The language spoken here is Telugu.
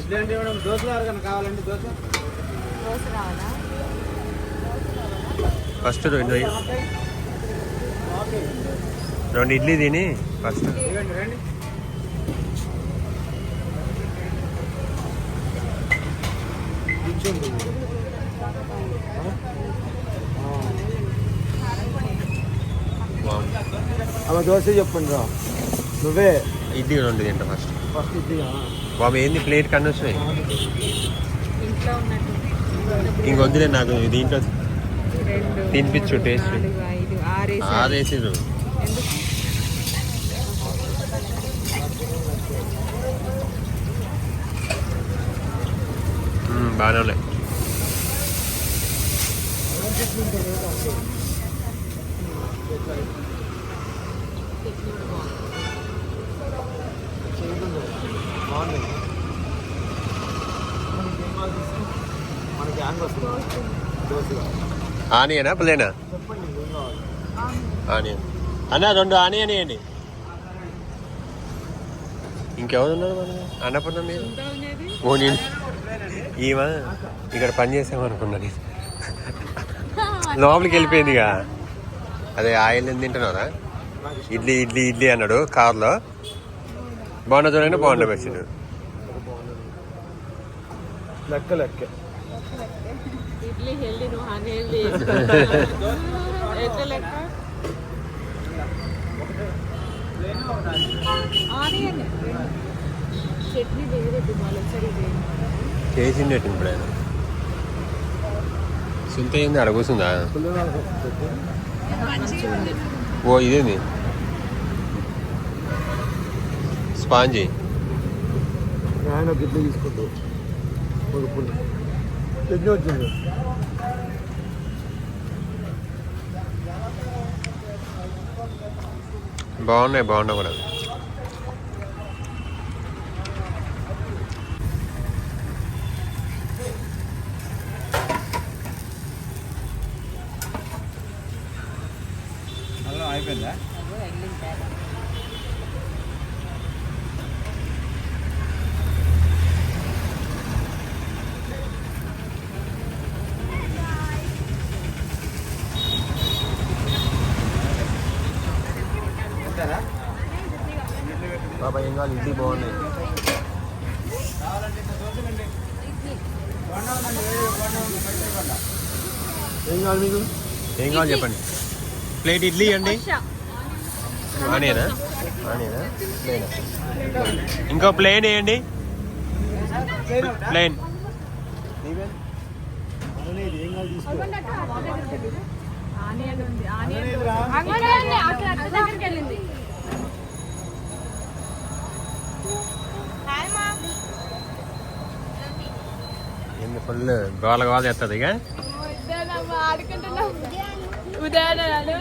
ఇడ్లీ అంటే మేడం దోశలు ఎవరికైనా కావాలండి దోశ? దోశ రావాలా? ఫస్ట్ రెండు రెండు ఇడ్లీ తిని ఫస్ట్. రండి. అమ్మ దోశ చెప్పండి రా. నువ్వే. ఇడ్లీ రెండు తింటా ఫస్ట్. ఫస్ట్ ఇడ్లీ బాబు ఏంది ప్లేట్ కన్ను వచ్చినాయి ఇంట్లో ఉన్నట్టు ఇంకొద్దులే నాకు దీంట్లో తినిపించు టేస్ట్ taste. ఆరేసిరు బాగానే ఉన్నాయి Thank you. బాగుంది మనకి హ్యాంగ్ వస్తుంది. ఆనియనా ప్లేనా? ఆనియన్. అన్న రెండు ఆనియన్ ఇవ్వండి ఇంకెవరు ఉన్నారు మన అన్నపూర్ణ మీరు? ఎంత ఉన్నది ఓ నేను ఈమె ఇక్కడ పని చేసామనుకున్నా నేను. లోపలికి వెళ్ళిపోయిందిగా. అదే ఆయిల్ ఎంత తింటున్నారా ఇడ్లీ ఇడ్లీ ఇడ్లీ అన్నాడు కార్లో. చూడండి బాగుండ వచ్చిండు లెక్క లెక్క. చేసిండే ఇప్పుడు ఆయన. సుంత ఏంది ఉంది ఓ ఇదేంది? స్పాంజీ. ఆయన ఇడ్లీ తీసుకుంటూ ఒక పుల్లి చట్నీ వచ్చింది? బాగున్నాయి బాగున్నాయి కూడా అలా అయిపోయిందా బాబా ఏం కావాలి? ఇడ్లీ బాగున్నాయి. ఏం కావాలి మీకు? ఏం కావాలి చెప్పండి. ప్లేట్ ఇడ్లీ అండి. ఆనియనా? ఆనియనా? ప్లేనా? ఇంకో ప్లేన్ వేయండి. ప్లేన్ ఆనియన్ ఉంది. ఆనియన్ అనేదిరా. ఫుల్ గోల గోల చేస్తుంది ఇక ఉదయాలు